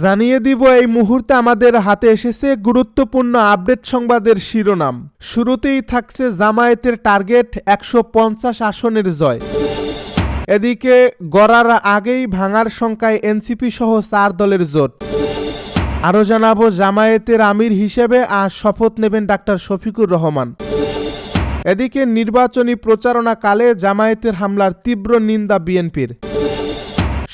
জানিয়ে দিব এই মুহূর্তে আমাদের হাতে এসেছে গুরুত্বপূর্ণ আপডেট সংবাদের শিরোনাম। শুরুতেই থাকছে জামায়াতের টার্গেট একশো পঞ্চাশ আসনের জয়। এদিকে গড়ার আগেই ভাঙার সংখ্যায় এনসিপি সহ চার দলের জোট। আরও জানাব, জামায়াতের আমির হিসেবে আর শপথ নেবেন ডাক্তার শফিকুর রহমান। এদিকে নির্বাচনী প্রচারণাকালে জামায়াতের হামলার তীব্র নিন্দা বিএনপির।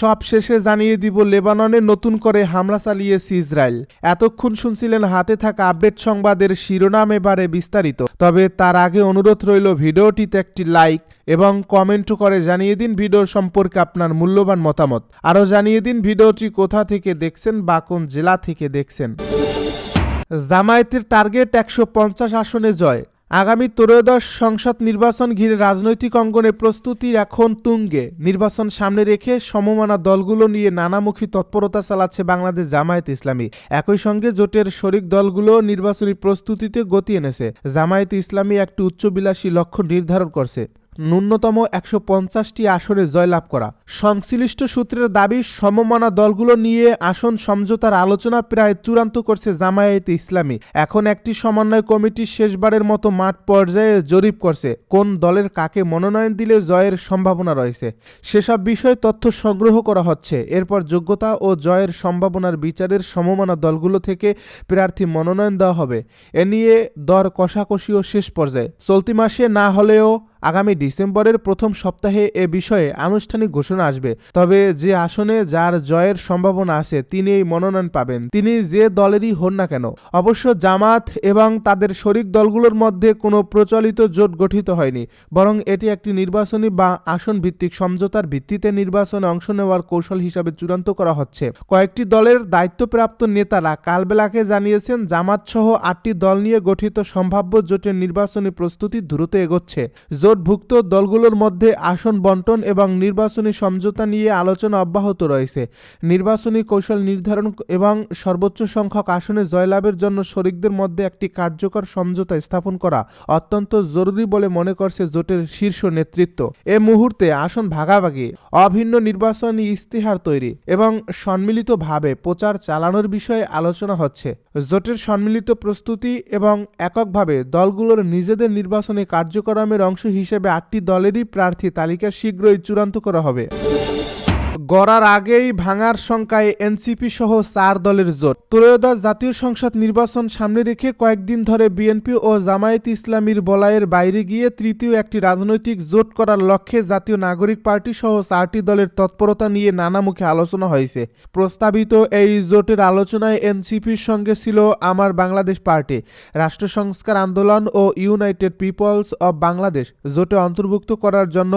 সব শেষে জানিয়ে দিব, লেবাননে নতুন করে হামলা চালিয়েছে ইসরায়েল। এতক্ষণ শুনছিলেন হাতে থাকা আপডেট সংবাদের শিরোনাম এবারে বিস্তারিত। তবে তার আগে অনুরোধ রইল, ভিডিওটিতে একটি লাইক এবং কমেন্ট করে জানিয়ে দিন ভিডিও সম্পর্কে আপনার মূল্যবান মতামত। আরও জানিয়ে দিন ভিডিওটি কোথা থেকে দেখছেন বা কোন জেলা থেকে দেখছেন। জামায়াতের টার্গেট একশো পঞ্চাশ আসনে জয়। আগামী ত্রয়োদশ সংসদ নির্বাচন ঘিরে রাজনৈতিক অঙ্গনে প্রস্তুতির এখন তুঙ্গে। নির্বাচন সামনে রেখে সমমানা দলগুলো নিয়ে নানামুখী তৎপরতা চালাচ্ছে বাংলাদেশ জামায়াত ইসলামী। একই সঙ্গে জোটের শরিক দলগুলো নির্বাচনী প্রস্তুতিতে গতি এনেছে। জামায়াত ইসলামী একটি উচ্চবিলাসী লক্ষ্য নির্ধারণ করছে। ন্যূনতম একশো পঞ্চাশটি আসনে জয়লাভ করা। সংশ্লিষ্ট সূত্রের দাবি, সমমানা দলগুলো নিয়ে আসন সমঝোতার আলোচনা প্রায় চূড়ান্ত করছে জামায়াতে ইসলামী। এখন একটি সমন্বয় কমিটি শেষবারের মতো মাঠ পর্যায়ে জরিপ করছে, কোন দলের কাকে মনোনয়ন দিলে জয়ের সম্ভাবনা রয়েছে। সেসব বিষয়ে তথ্য সংগ্রহ করা হচ্ছে। এরপর যোগ্যতা ও জয়ের সম্ভাবনার বিচারের সমমানা দলগুলো থেকে প্রার্থী মনোনয়ন দেওয়া হবে। এ নিয়ে দর কষাকষিও শেষ পর্যায়ে। চলতি মাসে না হলেও আগামী ডিসেম্বরের প্রথম সপ্তাহে এ বিষয়ে আনুষ্ঠানিক ঘোষণা আসবে। তবে যে আসনে যার জয়ের সম্ভাবনা আছে তিনি এই মনোনয়ন পাবেন। তিনি যে দলেরই হন না কেন, অবশ্য জামাত এবং তাদের শরিক দলগুলোর মধ্যে কোনো প্রচলিত জোট গঠিত হয়নি, বরং এটি একটি নির্বাচনী বা আসন ভিত্তিক সমঝোতার ভিত্তিতে নির্বাচনে অংশ নেওয়ার কৌশল হিসাবে চূড়ান্ত করা হচ্ছে। কয়েকটি দলের দায়িত্বপ্রাপ্ত নেতারা কালবেলাকে জানিয়েছেন জামাত সহ আটটি দল নিয়ে গঠিত সম্ভাব্য জোটের নির্বাচনী প্রস্তুতি দ্রুত এগোচ্ছে। জোটভুক্ত দলগুলোর মধ্যে আসন বন্টন এবং নির্বাচনী সমঝোতা নিয়ে আলোচনা অব্যাহত রয়েছে। নির্বাচনী কৌশল নির্ধারণ এবং সর্বোচ্চ সংখ্যক আসনে জয়লাভের জন্য শরিকদের মধ্যে একটি কার্যকর সমঝোতা স্থাপন করা অত্যন্ত জরুরি বলে মনে করছে জোটের শীর্ষ নেতৃত্ব। এ মুহূর্তে আসন ভাগাভাগি, অভিন্ন নির্বাচনী ইস্তেহার তৈরি এবং সম্মিলিতভাবে প্রচার চালানোর বিষয়ে আলোচনা হচ্ছে। জোটের সম্মিলিত প্রস্তুতি এবং এককভাবে দলগুলোর নিজেদের নির্বাচনী কার্যক্রমের অংশ হিসেবে আটটি দলেরই প্রার্থী তালিকা শীঘ্রই চূড়ান্ত করা হবে। গড়ার আগেই ভাঙার সংখ্যায় এনসিপি সহ চার দলের জোট। ত্রয়োদশ জাতীয় সংসদ নির্বাচন সামনে রেখে কয়েকদিন ধরে বিএনপি ও জামায়াত ইসলামীর বলায়ের বাইরে গিয়ে তৃতীয় একটি রাজনৈতিক জোট করার লক্ষ্যে জাতীয় নাগরিক পার্টি সহ চারটি দলের তৎপরতা নিয়ে নানামুখী আলোচনা হয়েছে। প্রস্তাবিত এই জোটের আলোচনায় এনসিপির সঙ্গে ছিল আমার বাংলাদেশ পার্টি, রাষ্ট্র সংস্কার আন্দোলন ও ইউনাইটেড পিপলস অব বাংলাদেশ। জোটে অন্তর্ভুক্ত করার জন্য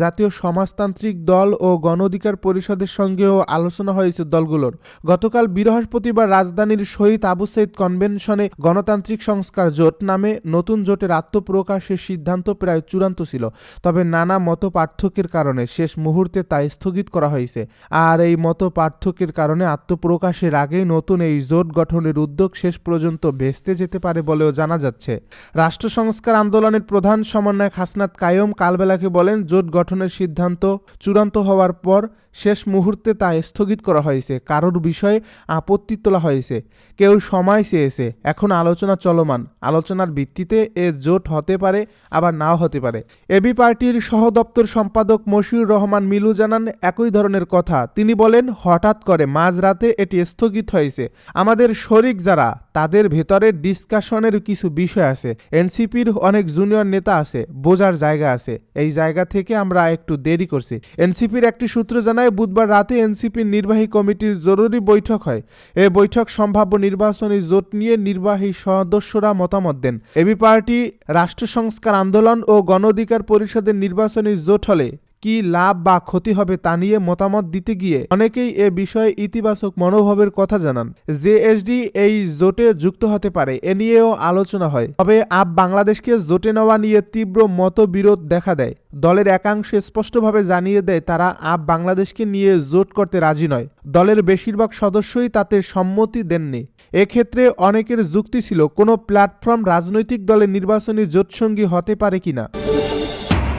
জাতীয় সমাজতান্ত্রিক দল ও গণ অধিকার পরিষদের সঙ্গেও আলোচনা হয়েছে দলগুলোর। গতকাল বৃহস্পতিবার রাজধানীর শহীদ আবু সৈদ কনভেনশনে গণতান্ত্রিক সংস্কার জোট নামে নতুন জোটের আত্মপ্রকাশের সিদ্ধান্ত প্রায় চূড়ান্ত ছিল। তবে নানা মত পার্থক্যের কারণে শেষ মুহূর্তে তা স্থগিত করা হয়েছে। আর এই মত পার্থক্যের কারণে আত্মপ্রকাশের আগেই নতুন এই জোট গঠনের উদ্যোগ শেষ পর্যন্ত ভেস্তে যেতে পারে বলেও জানা যাচ্ছে। রাষ্ট্র সংস্কার আন্দোলনের প্রধান সমন্বয়ক হাসনাত কায়ম কালবেলাকে বলেন, জোট গঠনের সিদ্ধান্ত চূড়ান্ত হওয়ার পর শেষ মুহূর্তে তা স্থগিত করা হয়েছে, কারোর বিষয়ে আপত্তি তোলা হয়েছে, কেউ সময় চেয়েছে। এখন আলোচনা চলমান, আলোচনার ভিত্তিতে এ জোট হতে পারে, আবার নাও হতে পারে। এবি পার্টির সহ দপ্তর সম্পাদক মশিউর রহমান মিলু জানান, একই ধরনের কথা। তিনি বলেন, হঠাৎ করে মাঝরাতে এটি স্থগিত হয়েছে। আমাদের শরিক যারা তাদের ভেতরে ডিসকাশনের কিছু বিষয় আছে। এনসিপির অনেক জুনিয়র নেতা আছে, বোঝার জায়গা আছে। এই জায়গা থেকে আমরা একটু দেরি করছি। এনসিপির একটি সূত্র জানায়, বুধবার রাতে এনসিপির নির্বাহী কমিটির জরুরি বৈঠক হয়। এ বৈঠক সম্ভাব্য নির্বাচনী জোট নিয়ে নির্বাহী সদস্যরা মতামত দেন। এবি পার্টি রাষ্ট্র সংস্কার আন্দোলন ও গণ অধিকার পরিষদের নির্বাচনী জোট হলে কি লাভ বা ক্ষতি হবে তা নিয়ে মতামত দিতে গিয়ে অনেকেই এ বিষয়ে ইতিবাচক মনোভাবের কথা জানান। জেএসডি এই জোটে যুক্ত হতে পারে, এ নিয়েও আলোচনা হয়। তবে আপ বাংলাদেশকে জোটে নেওয়া নিয়ে তীব্র মতবিরোধ দেখা দেয়। দলের একাংশ স্পষ্টভাবে জানিয়ে দেয় তারা আপ বাংলাদেশকে নিয়ে জোট করতে রাজি নয়। দলের বেশিরভাগ সদস্যই তাতে সম্মতি দেননি। এক্ষেত্রে অনেকের যুক্তি ছিল, কোনো প্ল্যাটফর্ম রাজনৈতিক দলের নির্বাচনী জোটসঙ্গী হতে পারে কিনা।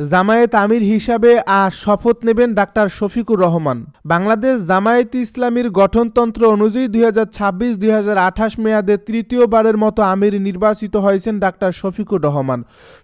জামায়াত আমির হিসাবে আজ শপথ নেবেন ডাক্তার শফিকুর রহমান। বাংলাদেশ জামায়াত ইসলামীর গঠনতন্ত্র অনুযায়ী দুই হাজার ছাব্বিশ, দুই হাজার আঠাশ মেয়াদে তৃতীয়বারের মতো আমির নির্বাচিত হয়েছেন ডাক্তার শফিকুর রহমান।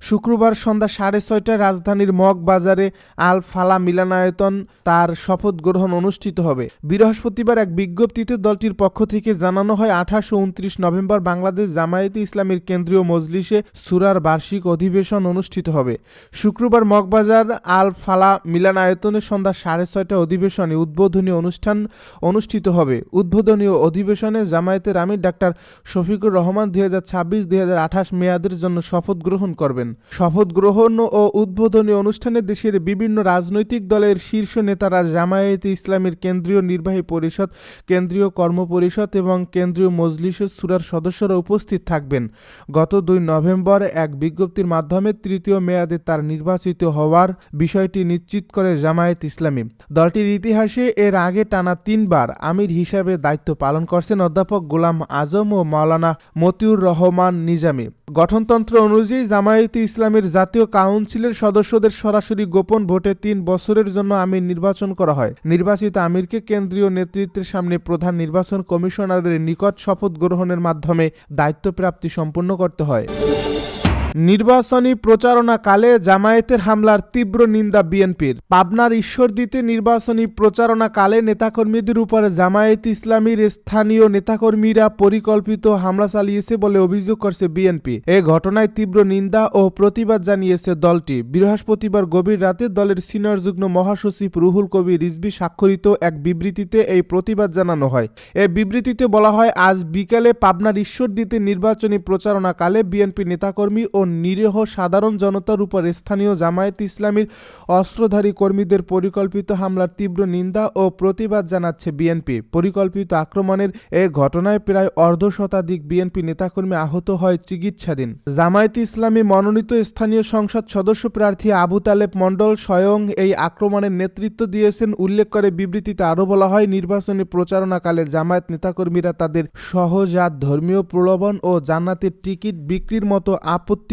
শুক্রবার সন্ধ্যা সাড়ে ছয়টায় রাজধানীর মগ বাজারে আল ফালা মিলানায়তন তার শপথ গ্রহণ অনুষ্ঠিত হবে। বৃহস্পতিবার এক বিজ্ঞপ্তিতে দলটির পক্ষ থেকে জানানো হয়, আঠাশ ও উনত্রিশ নভেম্বর বাংলাদেশ জামায়াতে ইসলামীর কেন্দ্রীয় মজলিসে সুরার বার্ষিক অধিবেশন অনুষ্ঠিত হবে। শুক্রবার মগবাজার আল ফালা মিলানায়তনে সন্ধ্যা সাড়ে ছয়টা অধিবেশনে উদ্বোধনী অনুষ্ঠান অনুষ্ঠিত হবে। উদ্বোধনী অধিবেশনে জামায়াতের আমির ডাক্তার শফিকুর রহমান দুই হাজার ছাব্বিশ, দুই হাজার আঠাশ মেয়াদের জন্য শপথ গ্রহণ করবেন। শপথ গ্রহণ ও উদ্বোধনী অনুষ্ঠানে দেশের বিভিন্ন রাজনৈতিক দলের শীর্ষ নেতারা জামায়াতে ইসলামের কেন্দ্রীয় নির্বাহী পরিষদ, কেন্দ্রীয় কর্মপরিষদ এবং কেন্দ্রীয় মজলিসের সুরার সদস্যরা উপস্থিত থাকবেন। গত দুই নভেম্বর এক বিজ্ঞপ্তির মাধ্যমে তৃতীয় মেয়াদে তার নির্বাচিত হওয়ার বিষয়টি নিশ্চিত করে জামায়াত ইসলামী। দলটির ইতিহাসে এর আগে টানা তিনবার আমির হিসাবে দায়িত্ব পালন করছেন অধ্যাপক গোলাম আজম ও মাওলানা মতিউর রহমান নিজামী। গঠনতন্ত্র অনুযায়ী জামায়াতে ইসলামের জাতীয় কাউন্সিলের সদস্যদের সরাসরি গোপন ভোটে তিন বছরের জন্য আমির নির্বাচন করা হয়। নির্বাচিত আমিরকে কেন্দ্রীয় নেতৃত্বের সামনে প্রধান নির্বাচন কমিশনারের নিকট শপথ গ্রহণের মাধ্যমে দায়িত্ব প্রাপ্তি সম্পন্ন করতে হয়। নির্বাচনী প্রচারণাকালে জামায়াতের হামলার তীব্র নিন্দা বিএনপির। পাবনার ঈশ্বরদীতে নির্বাচনী প্রচারণাকালে নেতাকর্মীদের উপরে জামায়াত ইসলামীর স্থানীয় নেতাকর্মীরা পরিকল্পিত হামলা চালিয়েছে বলে অভিযোগ করছে বিএনপি। এ ঘটনায় তীব্র নিন্দা ও প্রতিবাদ জানিয়েছে দলটি। বৃহস্পতিবার গভীর রাতে দলের সিনিয়র যুগ্ম মহাসচিব রুহুল কবি রিজভি স্বাক্ষরিত এক বিবৃতিতে এই প্রতিবাদ জানানো হয়। এ বিবৃতিতে বলা হয়, আজ বিকেলে পাবনার ঈশ্বরদীতে নির্বাচনী প্রচারণাকালে বিএনপি নেতাকর্মী ও নিরীহ সাধারণ জনতার উপর স্থানীয় জামায়াত ইসলামীর অস্ত্রধারী কর্মীদের পরিকল্পিত হামলার তীব্র নিন্দা ও প্রতিবাদ জানাচ্ছে বিএনপি। পরিকল্পিত আক্রমণের এ ঘটনায় প্রায় অর্ধ শতাধিক বিএনপি নেতাকর্মী আহত হয় চিকিৎসাধীন। জামায়াত ইসলামী মনোনীত স্থানীয় সংসদ সদস্য প্রার্থী আবু তালেব মণ্ডল স্বয়ং এই আক্রমণের নেতৃত্ব দিয়েছেন। উল্লেখ করে বিবৃতিতে আরও বলা হয়, নির্বাচনী প্রচারণাকালে জামায়াত নেতাকর্মীরা তাদের সহজাত ধর্মীয় প্রলোভন ও জান্নাতের টিকিট বিক্রির মতো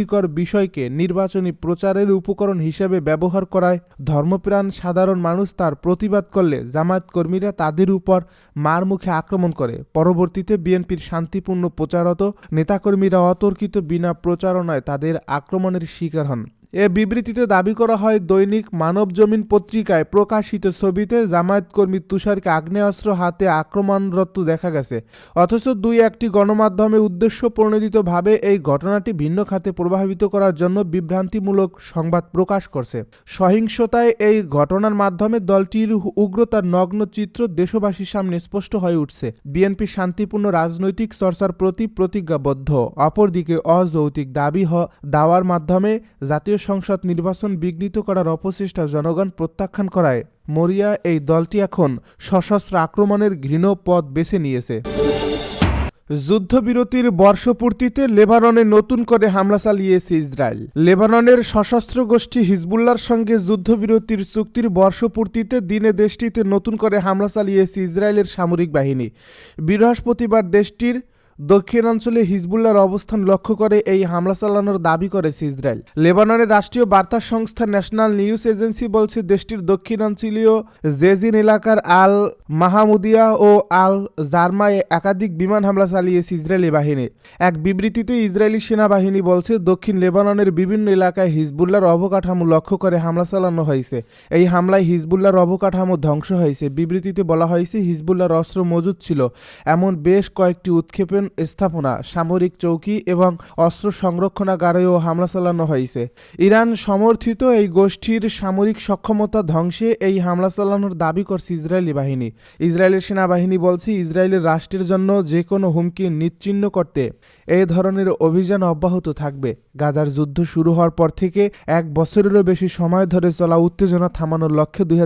আপত্তিকর বিষয়কে নির্বাচনী প্রচারের উপকরণ হিসেবে ব্যবহার করায় ধর্মপ্রাণ সাধারণ মানুষ তার প্রতিবাদ করলে জামায়াত কর্মীরা তাদের উপর মার মুখে আক্রমণ করে। পরবর্তীতে বিএনপির শান্তিপূর্ণ প্রচারত নেতাকর্মীরা অতর্কিত বিনা প্রচারণায় তাদের আক্রমণের শিকার হন। এ বিবৃতিতে দাবি করা হয়, দৈনিক মানবজমিন পত্রিকায় প্রকাশিত ছবিতে জামায়াত কর্মী তুষারকে আগ্নেয়াস্ত্র হাতে আক্রমণরত দেখা গেছে। অথচ দুই একটি গণমাধ্যমে উদ্দেশ্য প্রণোদিতভাবে এই ঘটনাটি ভিন্ন খাতে প্রভাবিত করার জন্য বিভ্রান্তিমূলক সংবাদ প্রকাশ করছে। সহিংসতায় এই ঘটনার মাধ্যমে দলটির উগ্রতার নগ্ন চিত্র দেশবাসীর সামনে স্পষ্ট হয়ে উঠছে। বিএনপি শান্তিপূর্ণ রাজনৈতিক চর্চার প্রতি প্রতিজ্ঞাবদ্ধ। অপরদিকে অযৌতিক দাবি দেওয়ার মাধ্যমে জাতীয় সংসদ নির্বাচন বিঘ্নিত করার অপচেষ্টা জনগণ প্রত্যাখ্যান করায়। মরিয়া এই দলটি এখন সশস্ত্র আক্রমণের ঘৃণ পথ বেছে নিয়েছে। যুদ্ধবিরতির বর্ষপূর্তিতে লেবাননে নতুন করে হামলা চালিয়েছে ইসরায়েল। লেবাননের সশস্ত্র গোষ্ঠী হিজবুল্লার সঙ্গে যুদ্ধবিরতির চুক্তির বর্ষপূর্তিতে দিনে দেশটিতে নতুন করে হামলা চালিয়েছে ইসরায়েলের সামরিক বাহিনী। বৃহস্পতিবার দেশটির দক্ষিণাঞ্চলে হিজবুল্লার অবস্থান লক্ষ্য করে এই হামলা চালানোর দাবি করেছে ইসরায়েল। লেবাননের রাষ্ট্রীয় বার্তা সংস্থা ন্যাশনাল নিউজ এজেন্সি বলছে, দেশটির দক্ষিণাঞ্চলীয় জেজিন এলাকার আল মাহমুদিয়া ও আল জার্মায় একাধিক বিমান হামলা চালিয়েছে ইসরায়েলি বাহিনী। এক বিবৃতিতে ইসরায়েলি সেনাবাহিনী বলছে, দক্ষিণ লেবাননের বিভিন্ন এলাকায় হিজবুল্লার অবকাঠামো লক্ষ্য করে হামলা চালানো হয়েছে। এই হামলায় হিজবুল্লার অবকাঠামো ধ্বংস হয়েছে। বিবৃতিতে বলা হয়েছে হিজবুল্লার অস্ত্র মজুদ ছিল। এমন বেশ কয়েকটি উৎক্ষেপণ স্থাপনা, সামরিক চৌকি এবং অস্ত্র সংরক্ষণাগারেও হামলা চালানো হয়েছে। ইরান সমর্থিত এই গোষ্ঠীর সামরিক সক্ষমতা ধ্বংসে এই হামলা চালানোর দাবি করছে ইসরায়েলি বাহিনী। ইসরায়েলের সেনাবাহিনী বলছে, ইসরায়েলের রাষ্ট্রের জন্য যে কোনো হুমকি নিশ্চিহ্ন করতে এই ধরনের অভিযান অব্যাহত থাকবে। গাজার যুদ্ধ শুরু হওয়ার পর থেকে এক বছরেরও বেশি সময় ধরে চলা উত্তেজনা থামানোর লক্ষ্যে দুই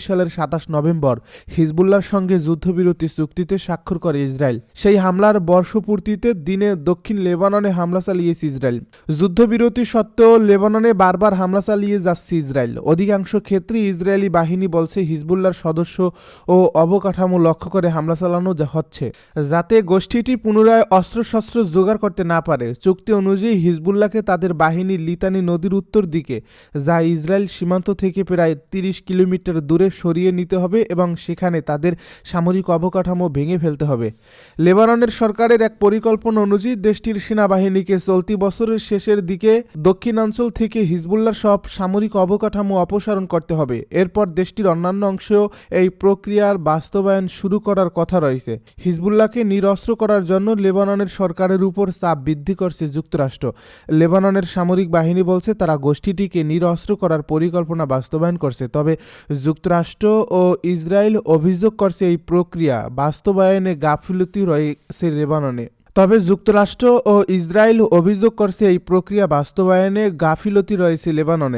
সালের সাতাশ নভেম্বর হিজবুল্লার সঙ্গে যুদ্ধবিরতি চুক্তিতে স্বাক্ষর করে ইসরায়েল। সেই হামলার বর্ষপূর্তিতে দিনে দক্ষিণ লেবাননে হামলা চালিয়েছে ইসরায়েল। যুদ্ধবিরতি সত্ত্বেও লেবাননে বারবার হামলা চালিয়ে যাচ্ছে ইসরায়েল। অধিকাংশ ক্ষেত্রে ইসরায়েলি বাহিনী বলছে হিজবুল্লার সদস্য ও অবকাঠামো লক্ষ্য করে হামলা চালানো হচ্ছে। যাতে গোষ্ঠীটি পুনরায় অস্ত্রশস্ত্র জোগাড় করতে না পারে। চুক্তি অনুযায়ী হিজবুল্লাহকে তাদের বাহিনী লিতানি নদীর উত্তর দিকে, যা ইসরায়েল সীমান্ত থেকে প্রায় তিরিশ কিলোমিটার দূরে সরিয়ে নিতে হবে এবং সেখানে তাদের সামরিক অবকাঠামো ভেঙে ফেলতে হবে। লেবাননের সরকারের এক পরিকল্পনা অনুযায়ী দেশটির সেনাবাহিনীকে চলতি বছরের শেষের দিকে দক্ষিণাঞ্চল থেকে হিজবুল্লার সব সামরিক অবকাঠামো অপসারণ করতে হবে। এরপর দেশটির অন্যান্য অংশেও এই প্রক্রিয়ার বাস্তবায়ন শুরু করার কথা রয়েছে। হিজবুল্লাহকে নিরস্ত্র করার জন্য লেবাননের সরকারের উপর চাপ বৃদ্ধি করছে যুক্তরাষ্ট্র। লেবাননের সামরিক বাহিনী বলছে তারা গোষ্ঠীটিকে নিরস্ত্র করার পরিকল্পনা বাস্তবায়ন করছে, তবে যুক্তরাষ্ট্র ও ইসরায়েল অভিযোগ করছে এই প্রক্রিয়া বাস্তবায়নে গাফিলতি রয়েছে লেবাননে। তবে যুক্তরাষ্ট্র ও ইসরায়েল অভিযোগ করছে এই প্রক্রিয়া বাস্তবায়নে গাফিলতি রয়েছে লেবাননের।